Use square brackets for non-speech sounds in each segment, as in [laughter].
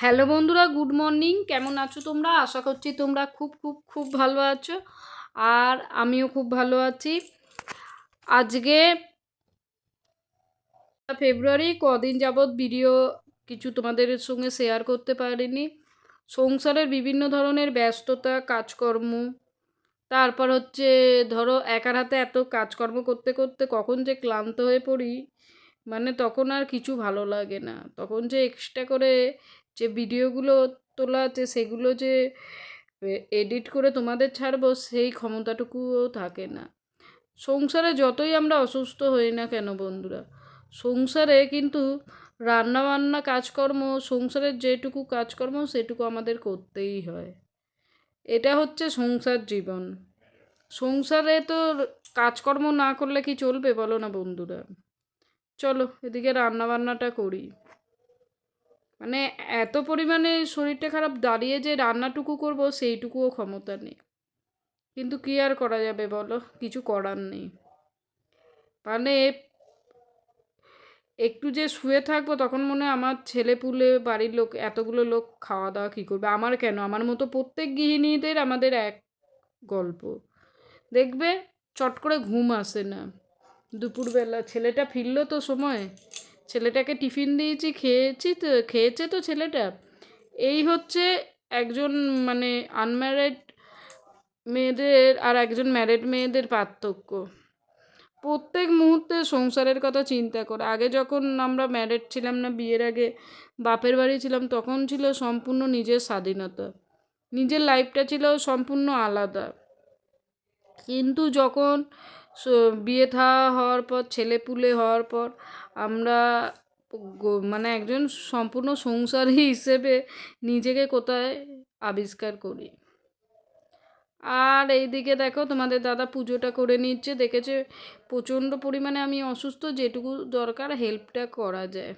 Hello বন্ধুরা good morning কেমন আছো তোমরা? আশা করছি তোমরা খুব খুব খুব ভালো আছো। আর আমিও খুব ভালো আছি। আজকে ফেব্রুয়ারি কদিন যাবৎ ভিডিও কিছু তোমাদের সঙ্গে শেয়ার করতে পারিনি। সংসারের বিভিন্ন ধরনের ব্যস্ততা, কাজকর্ম। তারপর হচ্ছে, ধরো, একার হাতে এত কাজকর্ম করতে করতে কখন যে ক্লান্ত হয়ে পড়ি মানে তখন আর কিছু ভালো লাগে না। তখন যে এক্সট্রা করে যে ভিডিওগুলো তোলা আছে সেগুলো যে এডিট করে তোমাদের ছাড়বো সেই ক্ষমতাটুকুও থাকে না। সংসারে যতই আমরা অসুস্থ হই না কেন বন্ধুরা, সংসারে কিন্তু রান্নাবান্না কাজকর্ম, সংসারের যেটুকু কাজকর্ম সেটুকু আমাদের করতেই হয়। এটা হচ্ছে সংসার জীবন। সংসারে তো কাজকর্ম না করলে কি চলবে বলো না বন্ধুরা? চলো এদিকে রান্নাবান্নাটা করি। মানে এত পরিমাণে শরীরটা খারাপ দাঁড়িয়ে যে রান্নাটুকু করব সেইটুকুও ক্ষমতা নেই। কিন্তু কী আর করা যাবে বলো? কিছু করার নেই। মানে একটু যে শুয়ে থাকব তখন মনে হয় আমার ছেলে পুলে বাড়ির লোক, এতগুলো লোক খাওয়া দাওয়া কী করবে? আমার কেন? আমার মতো প্রত্যেক গৃহিণীদের আমাদের এক গল্প। দেখবে চট করে ঘুম আসে না। দুপুরবেলা ছেলেটা ফিরলো তো সময় ছেলেটাকে টিফিন দিয়েছি, খেয়েছি তো, খেয়েছে তো ছেলেটা। এই হচ্ছে একজন মানে আনম্যারিড মেয়েদের আর একজন ম্যারিড মেয়েদের পার্থক্য। প্রত্যেক মুহূর্তে সংসারের কথা চিন্তা করে। আগে যখন আমরা ম্যারিড ছিলাম না, বিয়ের আগে বাপের বাড়ি ছিলাম, তখন ছিল সম্পূর্ণ নিজের স্বাধীনতা। নিজের লাইফটা ছিল সম্পূর্ণ আলাদা। কিন্তু যখন বিয়ে থা, হওয়ার পর ছেলে পুলে হওয়ার পর আমরা মানে একজন সম্পূর্ণ সংসারী হিসেবে নিজেকে কোথায় আবিষ্কার করি? আর এইদিকে দেখো, তোমাদের দাদা পুজোটা করে নিচ্ছে। দেখেছে, প্রচণ্ড পরিমাণে আমি অসুস্থ, যেটুকু দরকার হেল্পটা করা যায়।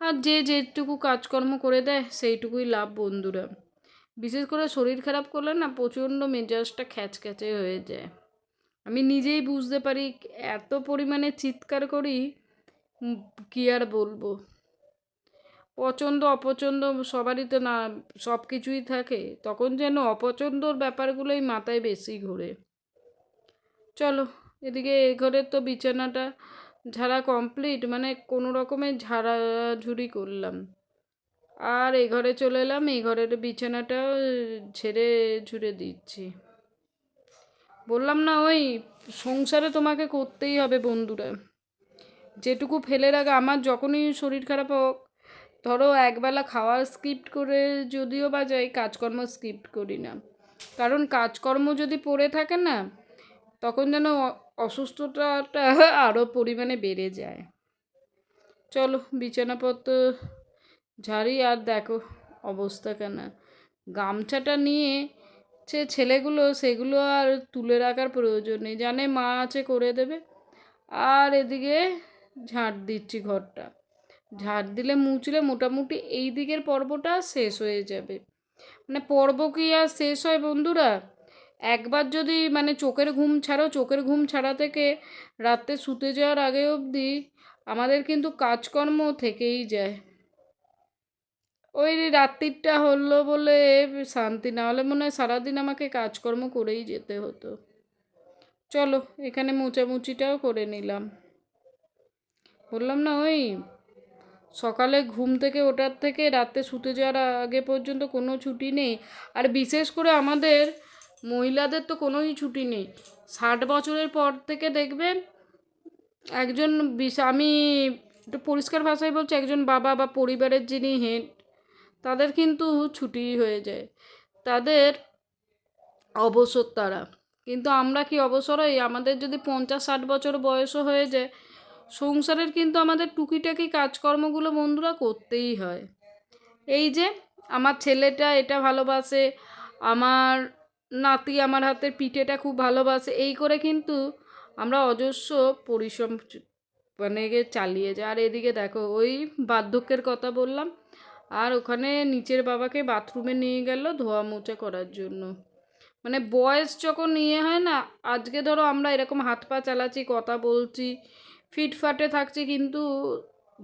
আর যে যেটুকু কাজকর্ম করে দেয়, সেইটুকুই লাভ, বন্ধুরা। বিশেষ করে শরীর খারাপ করলে না, প্রচণ্ড মেজাজটা খ্যাচখ্যাচে হয়ে যায়। আমি নিজেই বুঝতে পারি, এত পরিমাণে চিৎকার করি কী আর বলব? পছন্দ, অপছন্দ সবারই তো না, সব কিছুই থাকে। তখন যেন অপছন্দর ব্যাপারগুলোই মাথায় বেশি ঘোরে। চলো, এদিকে এ ঘরের তো বিছানাটা ঝাড়া কমপ্লিট মানে কোনো রকমের ঝাড়াঝুড়ি করলাম। আর এ ঘরে চলে এলাম এই ঘরের বিছানাটাও ঝেড়ে ঝুড়ে দিচ্ছি। বললাম না, ওই সংসারে তোমাকে করতেই হবে বন্ধুরা। যেটুকু ফেলে রাখা, আমার যখনই শরীর খারাপ হোক, ধরো একবেলা খাওয়ার স্কিপ্ট করে যদিও বা যাই, কাজকর্ম স্কিপ্ট করি না। কারণ কাজকর্ম যদি পড়ে থাকে না, তখন যেন অসুস্থতাটা [laughs] আরও পরিমাণে বেড়ে যায়। চলো, বিছানাপত্র ঝাড়ি আর দেখো অবস্থা কেন। গামছাটা নিয়ে সে ছেলেগুলো, সেগুলো আর তুলে রাখার প্রয়োজন নেই। জানে মা আছে করে দেবে। আর এদিকে ঝাঁট দিচ্ছি ঘরটা। ঝাঁট দিলে মুছলে মোটামুটি এই দিকের পর্বটা শেষ হয়ে যাবে। মানে পর্ব কি আর শেষ হয় বন্ধুরা? একবার যদি মানে চোখের ঘুম ছাড়ো, চোখের ঘুম ছাড়া থেকে রাত্রে শুতে যাওয়ার আগে অবধি আমাদের কিন্তু কাজকর্ম থেকেই যায়। ওই রাত্রিটা হলো বলে শান্তি, না হলে মনে হয় সারাদিন আমাকে কাজকর্ম করেই যেতে হতো। চলো, এখানে মোচামুচিটাও করে নিলাম। বললাম না, ওই সকালে ঘুম থেকে ওঠার থেকে রাতে শুতে যাওয়ার আগে পর্যন্ত কোনো ছুটি নেই। আর বিশেষ করে আমাদের মহিলাদের তো কোনোই ছুটি নেই। ষাট বছরের পর থেকে দেখবেন একজন আমি একটু পরিষ্কার ভাষায় বলছি, একজন বাবা বা পরিবারের যিনি হেড, তাদের কিন্তু ছুটি হয়ে যায়। তাদের অবসর তারা। কিন্তু আমরা কি অবসর হই? আমাদের যদি পঞ্চাশ ষাট বছর বয়সও হয়ে যায় সংসারের কিন্তু আমাদের টুকিটাকি কাজকর্মগুলো বন্ধুরা করতেই হয়। এই যে, আমার ছেলেটা এটা ভালোবাসে, আমার নাতি আমার হাতের পিঠেটা খুব ভালোবাসে, এই করে কিন্তু আমরা অজস্র পরিশ্রম মানে চালিয়ে যায়। আর এদিকে দেখো, ওই বার্ধক্যের কথা বললাম, আর ওখানে নিচের বাবাকে বাথরুমে নিয়ে গেল ধোয়া মোছা করার জন্য। মানে বয়স যখন নিয়ে হয় না, আজকে ধরো আমরা এরকম হাত পা চালাচ্ছি, কথা বলছি ফিটফাটে থাকছি কিন্তু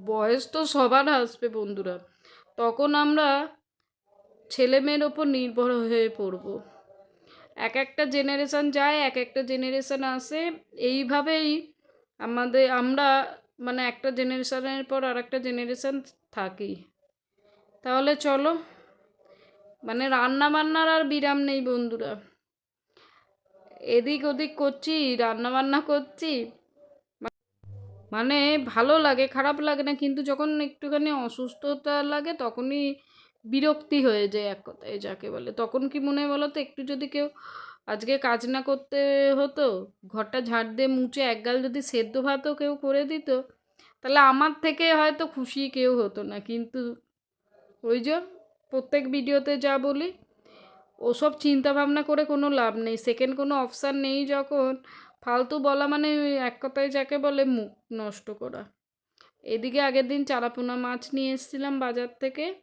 বয়স তো সবার আসবে বন্ধুরা। তখন আমরা ছেলেমেয়ের ওপর নির্ভর হয়ে পড়ব। এক একটা জেনারেশান যায়, এক একটা জেনারেশান আসে। এইভাবেই আমাদের, আমরা মানে একটা জেনারেশানের পর আর একটা জেনারেশন থাকি। তাহলে চলো মানে রান্না বান্নার আর বিরাম নেই বন্ধুরা। এদিক ওদিক করছি রান্না বান্না করছি। মানে ভালো লাগে, খারাপ লাগে না, কিন্তু যখন একটুখানি অসুস্থতা লাগে তখনই বিরক্তি হয়ে যায় এক কথায় যাকে বলে। তখন কি মনে হয় বলো তো একটু যদি কেউ আজকে কাজ না করতে হতো, ঘরটা ঝাড় দিয়ে মুছে একগাল যদি সেদ্ধ ভাতও কেউ করে দিত, তাহলে আমার থেকে হয়তো খুশি কেউ হতো না। কিন্তু ওই যে প্রত্যেক ভিডিওতে যা বলি ওসব চিন্তা ভাবনা করে কোনো লাভ নেই। সেকেন্ড কোনো অপশান নেই যখন ফালতু বলা মানে এক কথায় যাকে বলে মুখ নষ্ট করা। এদিকে আগের দিন চারাপোনা মাছ নিয়ে এসেছিলাম বাজার থেকে।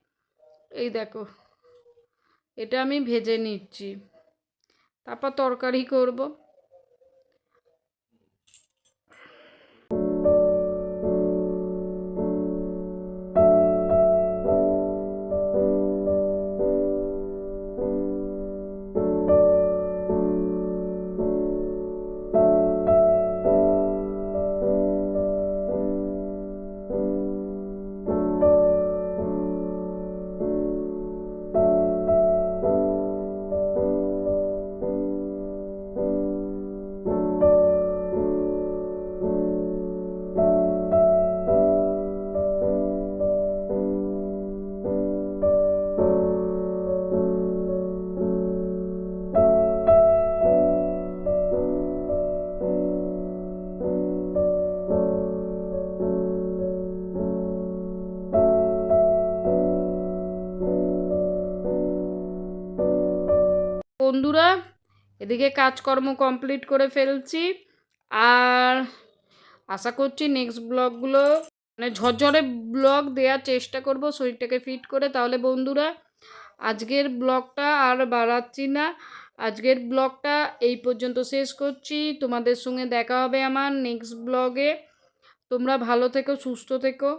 এই দেখো, এটা আমি ভেজে নিচ্ছি। তারপর তরকারি করব। এদিকে কাজকর্ম কমপ্লিট করে ফেলছি। আর আশা করছি নেক্সট ব্লগগুলো মানে ঝরঝরে ব্লগ দেওয়ার চেষ্টা করব শরীরটাকে ফিট করে। তাহলে বন্ধুরা, আজকের ব্লগটা আর বাড়াচ্ছি না। আজকের ব্লগটা এই পর্যন্ত শেষ করছি। তোমাদের সঙ্গে দেখা হবে আমার নেক্সট ব্লগে তোমরা ভালো থেকো, সুস্থ থেকো।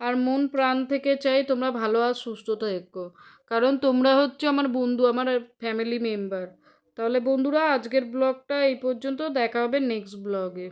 আর মন প্রাণ থেকে চাই তোমরা ভালো আর সুস্থ থেকো। কারণ তোমরা হচ্ছে আমার বন্ধু, আমার ফ্যামিলি মেম্বার তাহলে বন্ধুরা আজকের ব্লগটা এই পর্যন্ত। দেখা হবে নেক্সট ব্লগে।